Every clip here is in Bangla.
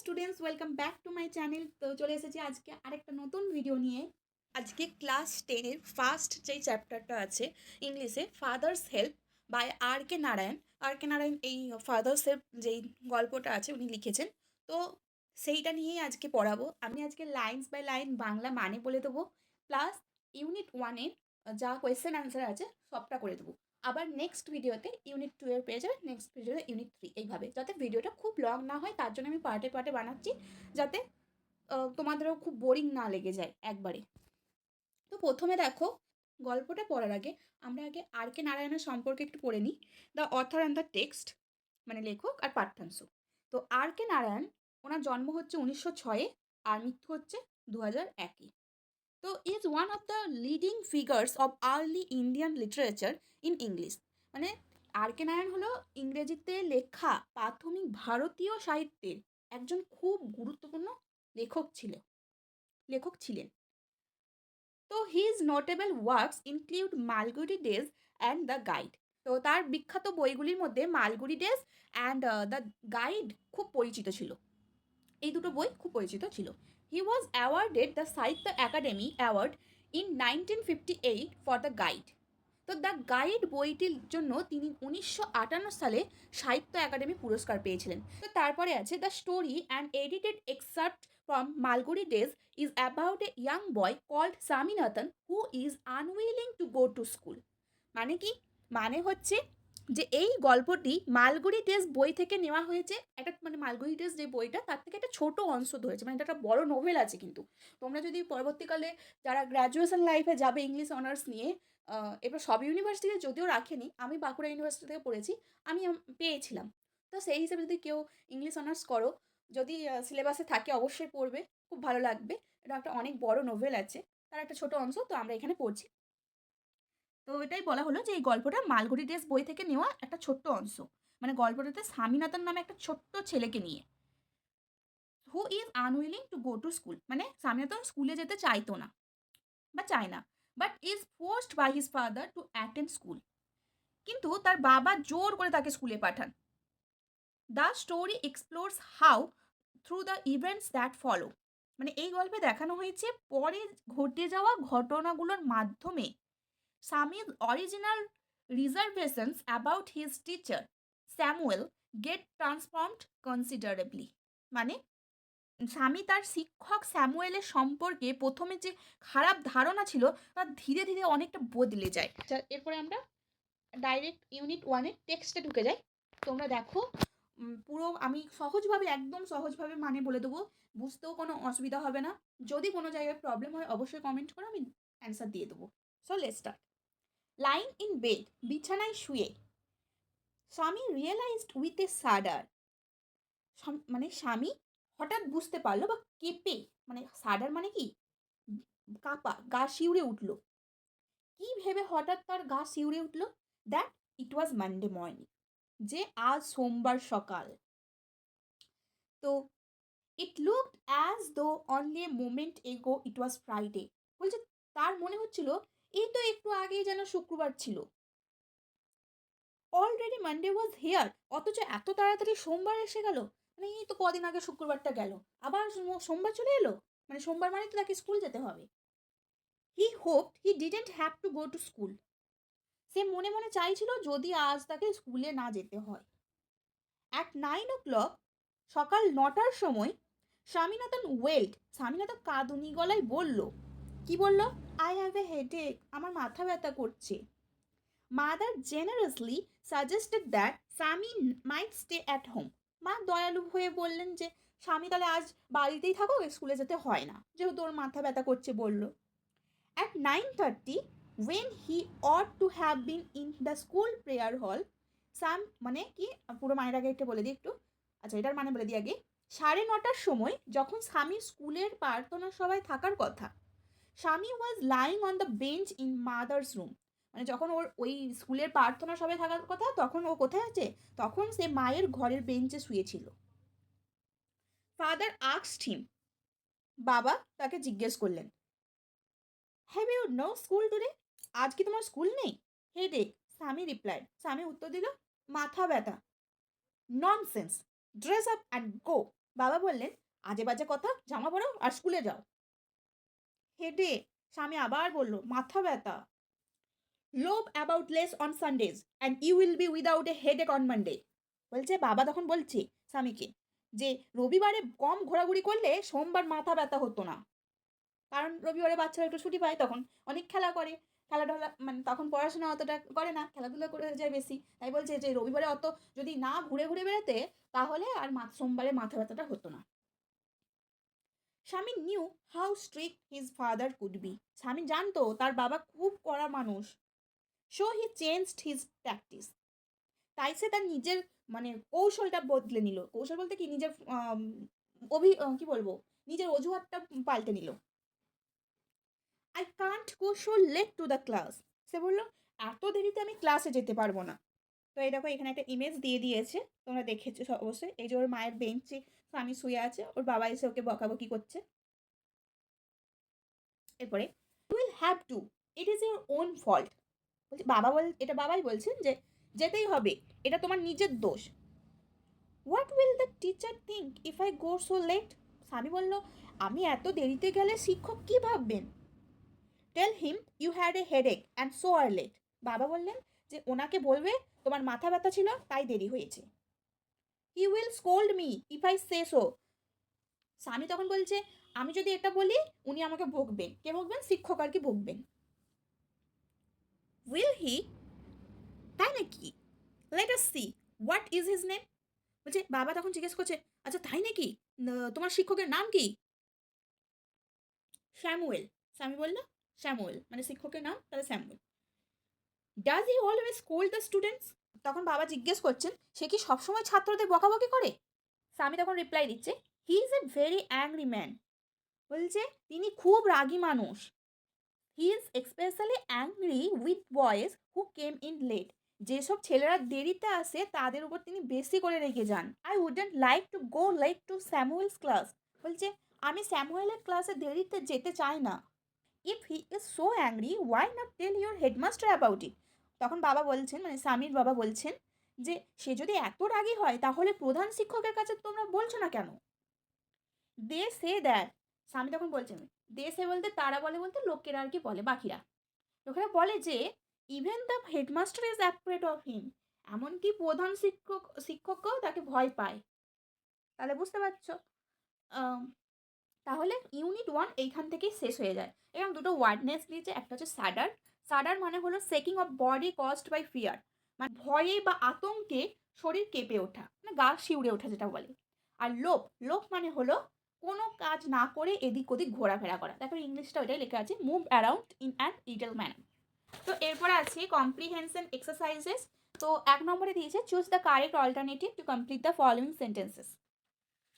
Students welcome back to my channel তো চলে এসেছি আজকে আরেকটা নতুন ভিডিও নিয়ে। আজকে ক্লাস টেনের ফার্স্ট যেই চ্যাপ্টারটা আছে, ইংলিশে father's help by R K Narayan R K Narayan এই ফাদার্স হেল্প যেই গল্পটা আছে, উনি লিখেছেন। তো সেইটা নিয়েই আজকে পড়াবো। আমি আজকে লাইন্স বাই লাইন বাংলা মানে বলে দেবো। প্লাস ইউনিট ওয়ানের যা কোয়েশ্চেন অ্যান্সার আছে সবটা করে দেবো। আবার নেক্সট ভিডিওতে ইউনিট টু এর পেয়ে যাবে নেক্সট ভিডিওতে ইউনিট থ্রি এইভাবে। যাতে ভিডিওটা খুব লং না হয়, তার জন্য আমি পার্টে পার্টে বানাচ্ছি, যাতে তোমাদেরও খুব বোরিং না লেগে যায় একবারে। তো প্রথমে দেখো, গল্পটা পড়ার আগে আমরা আগে আর কে নারায়ণের সম্পর্কে একটু পড়ে নিই। The author and the text মানে লেখক আর পাঠ্যাংশ তো আর কে নারায়ণ ওনার জন্ম হচ্ছে উনিশশো ছয়ে, আর মৃত্যু হচ্ছে দু হাজার একে। তো is one of the leading figures of early Indian literature in English মানে আর কে নারায়ণ হলো ইংরেজিতে লেখা প্রাথমিক ভারতীয় সাহিত্যের একজন খুব গুরুত্বপূর্ণ লেখক ছিল, লেখক ছিলেন। তো his notable works include Malgudi days and the guide তো তার বিখ্যাত বইগুলির মধ্যে Malgudi days and the guide খুব পরিচিত ছিল। এই দুটো বই খুব পরিচিত ছিল। He was awarded the Sahitya academy award in nineteen fifty eight for the guide তো দ্য গাইড বইটির জন্য তিনি উনিশশো আটান্ন সালে সাহিত্য একাডেমি পুরস্কার পেয়েছিলেন। তো তারপরে আছে the story and edited excerpt from Malgudi days is about a young boy called Swaminathan who is unwilling to go to school মানে কি? মানে হচ্ছে যে এই গল্পটি মালগুড়ি ডেজ বই থেকে নেওয়া হয়েছে। একটা মানে মালগুড়ি ডেজ যে বইটা, তার থেকে একটা ছোট অংশ ধরেছে। মানে এটা একটা বড় নোভেল আছে কিন্তু। তোমরা যদি পরবর্তীকালে যারা গ্র্যাজুয়েশন লাইফে যাবে ইংলিশ অনার্স নিয়ে এবার সব ইউনিভার্সিটিতে যদিও রাখেনি, আমি বাঁকুড়া ইউনিভার্সিটি থেকে পড়েছি, আমি পেয়েছিলাম। তো সেই হিসেবে যদি কেউ ইংলিশ অনার্স করো, যদি সিলেবাসে থাকে অবশ্যই পড়বে, খুব ভালো লাগবে। এটা একটা অনেক বড় নোভেল আছে, তার একটা ছোট অংশ, তো আমরা এখানে পড়ছি। তো এটাই বলা হলো যে এই গল্পটা মালগুড়ি ডেস বই থেকে নেওয়া একটা ছোট্ট অংশ। মানে গল্পটাতে স্বামীনাথন নামে একটা ছোট্ট ছেলেকে নিয়ে। Who is unwilling to go to school মানে স্বামীনাথন স্কুলে যেতে চাইতো না বা চায় না but is forced by his father to attend school কিন্তু তার বাবা জোর করে তাকে স্কুলে পাঠান। The story explores how through the events that follow মানে এই গল্পে দেখানো হয়েছে পরে ঘটে যাওয়া ঘটনাগুলোর মাধ্যমে স্বামীর original reservations about his teacher Samuel get transformed considerably মানে স্বামী তার শিক্ষক স্যামুয়েলের সম্পর্কে প্রথমে যে খারাপ ধারণা ছিল, তা ধীরে ধীরে অনেকটা বদলে যায়। এরপরে আমরা ডাইরেক্ট ইউনিট ওয়ানের টেক্সটে ঢুকে যাই। তোমরা দেখো পুরো আমি সহজভাবে, একদম সহজভাবে মানে বলে দেবো, বুঝতেও কোনো অসুবিধা হবে না। যদি কোনো জায়গায় প্রবলেম হয়, অবশ্যই কমেন্ট করো আমি অ্যান্সার দিয়ে দেবো। So let start line in bed বিছানায় শুয়ে। স্বামী রিয়েলাইজড উইথ এ সাডার মানে স্বামী হঠাৎ বুঝতে পারল বা কেঁপে মানে সাডার মানে কি? কাপা, গা শিউরে উঠল। কি ভেবে হঠাৎ তার গা শিউরে উঠল? That it was Monday morning যে আজ সোমবার সকাল। তো it looked as though only a moment ago it was Friday বলছে, তার মনে হচ্ছিল এই তো একটু আগেই যেন শুক্রবার ছিল। অলরেডি মানডে ওয়াজ হেয়ার অথচ এত তাড়াতাড়ি সোমবার এসে গেল। মানে এই তো কদিন আগে শুক্রবারটা গেল। আবার সোমবার চলে এলো? মানে সোমবার মানে তো তাকে স্কুল যেতে হবে। He hope he didn't have to go to school সে মনে মনে চাইছিল যদি আজ তাকে স্কুলে না যেতে হয়। অ্যাট নাইন ও ক্লক সকাল নটার সময়, স্বামীনাথন ওয়েল্ড, স্বামীনাথন কাঁদুনি গলায় বলল, কি বলল? আই হ্যাভ এ হেডেক আমার মাথা ব্যথা করছে। মাদার জেনারেসলি সাজেস্টেড দ্যাট স্বামী মাইট স্টে অ্যাট হোম মা দয়ালু হয়ে বললেন যে, স্বামী তাহলে আজ বাড়িতেই থাকো স্কুলে যেতে হয় না। যেহেতু ওর মাথা ব্যথা করছে বলল। At nine thirty when he ought to have been in the school prayer hall some মানে কি? পুরো মায়ের আগে একটা বলে দিই একটু। আচ্ছা এটার মানে বলে দিই আগে। সাড়ে নটার সময় যখন স্বামী স্কুলের প্রার্থনা সভায় থাকার কথা Swami was lying on the bench in mother's room মানে যখন ওর ওই স্কুলের প্রার্থনা সভায় থাকার কথা, তখন ও কোথায় আছে? তখন সে মায়ের ঘরের বেঞ্চে শুয়েছিল। ফাদার আক্সড হিম বাবা, তাকে জিজ্ঞেস করলেন have you no school today আজ কি তোমার স্কুল নেই? হেডেক স্বামী রিপ্লাইড স্বামী উত্তর দিল, মাথা ব্যথা nonsense dress up and go বাবা বললেন আজে বাজে কথা, জামা পরো আর স্কুলে যাও। হেডে স্বামী আবার বলল, মাথা ব্যথা। Loaf about less on Sundays and you will be without a headache on Monday বলছে, বাবা তখন বলছে স্বামীকে যে, রবিবারে কম ঘোরাঘুরি করলে সোমবার মাথা ব্যথা হতো না। কারণ রবিবারে বাচ্চারা একটু ছুটি পায় তখন অনেক খেলা করে। খেলাধুলা মানে তখন পড়াশোনা অতটা করে না, খেলাধুলা করে যায় বেশি। তাই বলছে যে, রবিবারে অত যদি না ঘুরে ঘুরে বেড়াতে তাহলে আর সোমবারে মাথা ব্যথাটা হতো না। Swami knew how strict his father could be Swami জানতো তার বাবা খুব কড়া মানুষ। So he changed his practice তাই সে তার নিজের মানে কৌশলটা বদলে নিল। কৌশল বলতে কি? নিজের অভি কি বলব? নিজের অজুহাতটা পাল্টে নিল। I can't go so late to the class সে বলল, এত দেরিতে আমি ক্লাসে যেতে পারব না। তো এই দেখো, এখানে একটা ইমেজ দিয়ে দিয়েছে। তোমরা দেখেছ অবশ্যই। এই যে ওর মায়ের বেঞ্চে স্বামী শুয়ে আছে, ওর বাবা এসে ওকে বকাবকি করছে। এরপরে will have to it is your own fault বলছে, বাবা বল, এটা বাবাই বলছেন যে, যেতেই হবে, এটা তোমার নিজের দোষ। What will the teacher think if I go so late Swami বলল, আমি এত দেরিতে গেলে শিক্ষক কী ভাববেন? Tell him you had a headache and so are late বাবা বললেন যে, ওনাকে বলবে, তোমার মাথা ব্যথা ছিল, তাই দেরি হয়েছে। He will scold me if I say so Swami তখন বলছে, আমি যদি এটা বলি, উনি আমাকে বকবেন কে বকবেন শিক্ষক আর কি বকবেন উইল হি তাই নাকি? Let us see what is his name বলছে, বাবা তখন জিজ্ঞেস করছে আচ্ছা তাই নাকি? তোমার শিক্ষকের নাম কি? শ্যামুয়েল স্বামী বলল শ্যামুয়েল মানে শিক্ষকের নাম, তাহলে Samuel does he always scold the students তখন বাবা জিজ্ঞেস করছেন, সে কি সবসময় ছাত্রদের বকাবকি করে? স্বামী তখন রিপ্লাই দিচ্ছে he is a very angry man বলছে, তিনি খুব রাগী মানুষ। He is especially angry with boys who came in late যেসব ছেলেরা দেরিতে আসে, তাদের উপর তিনি বেশি করে রেগে যান। I wouldn't like to go like to Samuel's class বলছে, আমি স্যামুয়েলের ক্লাসে দেরিতে যেতে চাই না। If he is so angry why not tell your headmaster about it তখন বাবা বলছেন মানে স্বামীর বাবা বলছেন যে, সে যদি এত রাগী হয়, তাহলে প্রধান শিক্ষকের কাছে তোমরা বলছো না কেন? দে সে দ্যাট স্বামী তখন বলছেন, দে সে বলতে, তারা বলে বলতে, লোকেরা আর কি বলে, বাকিরা? লোকেরা বলে যে even the headmaster is afraid of him এমনকি প্রধান শিক্ষক, শিক্ষকও তাকে ভয় পায়। তাহলে বুঝতে পারছ? তাহলে ইউনিট ওয়ান এইখান থেকেই শেষ হয়ে যায়। এবং দুটো ওয়ার্ডনেস দিয়েছে, একটা হচ্ছে স্যাডার স্যাডার মানে হলো shaking of body caused by fear মানে ভয়ে বা আতঙ্কে শরীর কেঁপে ওঠা মানে গা শিউরে ওঠা যেটা বলে। আর লোভ লোভ মানে হলো কোনো কাজ না করে এদিক ওদিক ঘোরাফেরা করা। দেখো ইংলিশটা ওইটাই লেখা আছে move around in an idle manner তো এরপরে আছে কম্প্রিহেনশন এক্সারসাইজেস তো এক নম্বরে দিয়েছে choose the correct alternative to complete the following sentences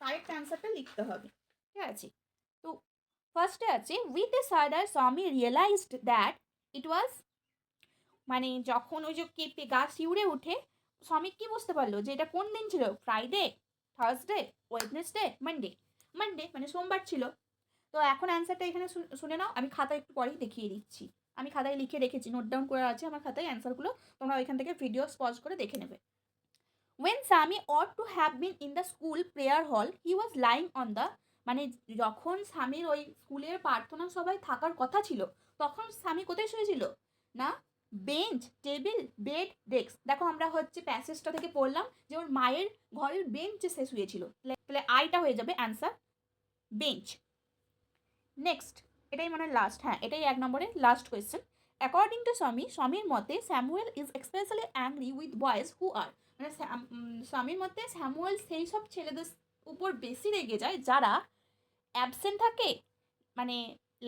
correct অ্যান্সারটা লিখতে হবে, ঠিক আছে? তো ফার্স্টে আছে উইথ এ সাদার স্বামী রিয়েলাইজড দ্যাট ইট ওয়াজ মানে যখন ওই যে কেঁপে গা শিউরে উঠে শ্রমিক কি বুঝতে পারল যে এটা কোন দিন ছিল? Friday Thursday Wednesday Monday Monday মানে সোমবার ছিল। তো এখন অ্যান্সারটা এখানে শুন- নাও। আমি খাতায় একটু পরেই দেখিয়ে দিচ্ছি। আমি খাতায় লিখে রেখেছি নোট ডাউন করে আছে আমার খাতায় অ্যান্সারগুলো তোমরা ওইখান থেকে ভিডিও পজ করে দেখে নেবে। When Swami ought to have been in the school prayer hall he was lying on the মানে যখন স্বামীর ওই স্কুলের প্রার্থনা সবাই থাকার কথা ছিল তখন স্বামী কোথায় শুয়েছিল? না, বেঞ্চ, টেবিল, বেড, ডেস্ক। দেখো আমরা হচ্ছে প্যাসেজটা থেকে পড়লাম যে ওর মায়ের ঘরের বেঞ্চে সে শুয়েছিল। তাহলে আইটা হয়ে যাবে অ্যান্সার বেঞ্চ। নেক্সট, এটাই মানে লাস্ট হ্যাঁ এটাই এক নম্বরে last question according to Swami, স্বামীর মতে Samuel is especially angry with boys who are মানে স্বামীর মতে স্যামুয়েল সেই সব ছেলেদের উপর বেশি রেগে যায় যারা অ্যাবসেন্ট থাকে। মানে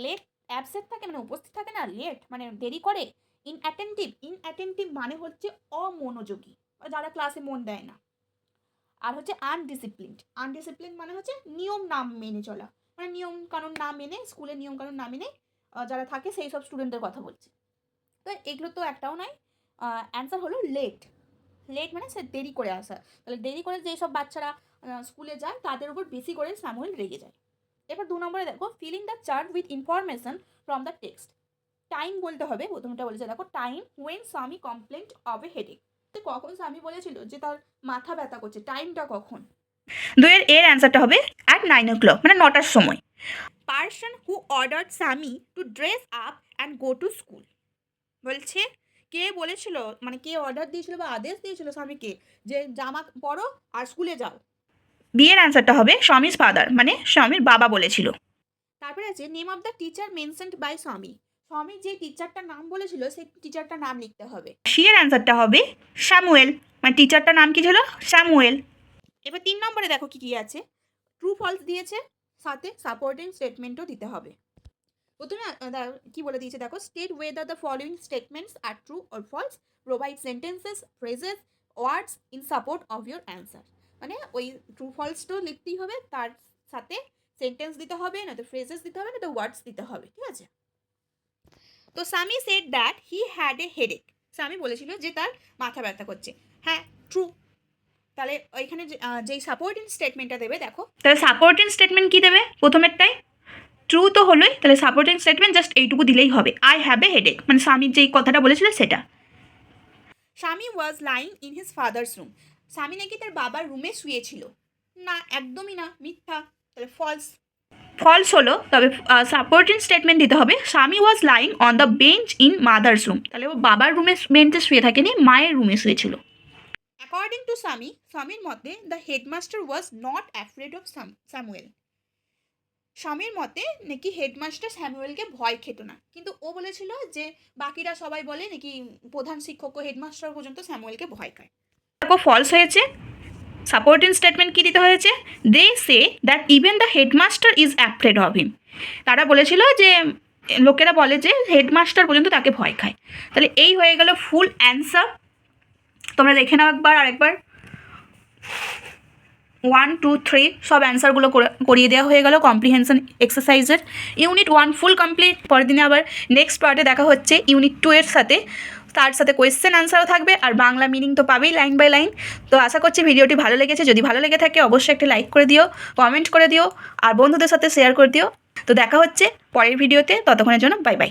লেট অ্যাবসেন্ট থাকে মানে উপস্থিত থাকে না লেট মানে দেরি করে ইনঅ্যাটেন্টিভ ইনঅ্যাটেন্টিভ মানে হচ্ছে অমনোযোগী, যারা ক্লাসে মন দেয় না। আর হচ্ছে আনডিসিপ্লিনড আনডিসিপ্লিন মানে হচ্ছে নিয়ম না মেনে চলা মানে নিয়ম কানুন না মেনে স্কুলের নিয়ম কানুন না মেনে যারা থাকে সেই সব স্টুডেন্টদের কথা বলছে। তো এগুলো তো একটাও নয় অ্যান্সার হলো লেট লেট মানে সে দেরি করে আসা, তাহলে দেরি করে যেই সব বাচ্চারা স্কুলে যায়, তাদের উপর বেশি করে স্যামুয়েল রেগে যায়। এবার দু নম্বরে দেখো filling the chart with information from the text time বলতে হবে প্রথমটা বলেছে দেখো time when Swami complained of a headache তো কখন স্বামী বলেছিল যে তার মাথা ব্যথা করছে? টাইমটা কখন? দুয়ের এর অ্যান্সারটা হবে অ্যাট নাইন ও ক্লক মানে নটার সময়। Person who order Swami to dress up and go to school বলছে কে বলেছিল মানে কে অর্ডার দিয়েছিল বা আদেশ দিয়েছিল স্বামীকে যে জামা পরো আর স্কুলে যাও? বিয়ের অ্যান্সারটা হবে স্বামীর ফাদার মানে স্বামীর বাবা বলেছিল। তারপরে আছে name of the teacher mentioned by Swami. Swami যে টিচারটার নাম বলেছিল সেই টিচারটার নাম লিখতে হবে। সিয়ের অ্যান্সারটা হবে স্যামুয়েল মানে টিচারটার নাম কি ছিল? স্যামুয়েল এবার তিন নম্বরে দেখো কি কি আছে। ট্রু ফলস দিয়েছে সাথে সাপোর্টিং স্টেটমেন্টও দিতে হবে। প্রথমে কি বলে দিয়েছে দেখো? State whether the following statements are true or false provide sentences phrases words in support of your answer মানে ওই ট্রু ফলস ফলসটাও লিখতেই হবে তার সাথে সেন্টেন্স দিতে হবে না তো ফ্রেজেস দিতে হবে না তো ওয়ার্ডস দিতে হবে ঠিক আছে? তো Swami said that he had a headache Swami বলেছিল যে তার মাথা ব্যথা করছে। হ্যাঁ ট্রু তাহলে ওইখানে যে- যেই সাপোর্টিং স্টেটমেন্টটা দেবে দেখো। তাহলে সাপোর্টিং স্টেটমেন্ট কি দেবে প্রথমেরটাই ট্রু তো হলোই তাহলে সাপোর্টিং স্টেটমেন্ট জাস্ট এইটুকু দিলেই হবে। আই হ্যাভ এ হেডেক মানে স্বামীর যেই কথাটা বলেছিল সেটা। Swami was lying in his father's room Swami নাকি তার বাবার রুমে শুয়েছিল। না একদমই না মিথ্যা তাহলে ফলস ফলস হলো তবে সাপোর্টিং স্টেটমেন্ট দিতে হবে। Swami was lying on the bench in mother's room তাহলে ও বাবার রুমে বেঞ্চে শুয়ে থাকেনি মায়ের রুমে শুয়েছিল। অ্যাকর্ডিং টু স্বামী স্বামীর মতে the headmaster was not afraid of Samuel স্বামীর মতে নাকি হেডমাস্টার স্যামুয়েলকে ভয় খেত না। কিন্তু ও বলেছিল যে বাকিরা সবাই বলে নাকি প্রধান শিক্ষক ও হেডমাস্টার পর্যন্ত স্যামুয়েলকে ভয় খায়। ফলস হয়েছে। সাপোর্টিং স্টেটমেন্ট কি দিতে হয়েছে? They say that even the headmaster is afraid of him তারা বলেছিল যে, লোকেরা বলে যে হেডমাস্টার পর্যন্ত তাকে ভয় খায়। তাহলে এই হয়ে গেল ফুল অ্যান্সার তোমরা দেখে নাও একবার আরেকবার। ওয়ান টু থ্রি সব অ্যান্সারগুলো করে- করিয়ে দেওয়া হয়ে গেল কম্প্রিহেনশন এক্সারসাইজের ইউনিট ওয়ান ফুল কমপ্লিট পরের দিনে আবার নেক্সট পার্টে দেখা হচ্ছে। ইউনিট টু এর সাথে তার সাথে কোয়েশ্চেন আনসারও থাকবে আর বাংলা মিনিং তো পাবেই লাইন বাই লাইন তো আশা করছি ভিডিওটি ভালো লেগেছে। যদি ভালো লেগে থাকে, অবশ্যই একটা লাইক করে দিও কমেন্ট করে দিও, আর বন্ধুদের সাথে শেয়ার করে দিও। তো দেখা হচ্ছে পরের ভিডিওতে ততক্ষণের জন্য বাই বাই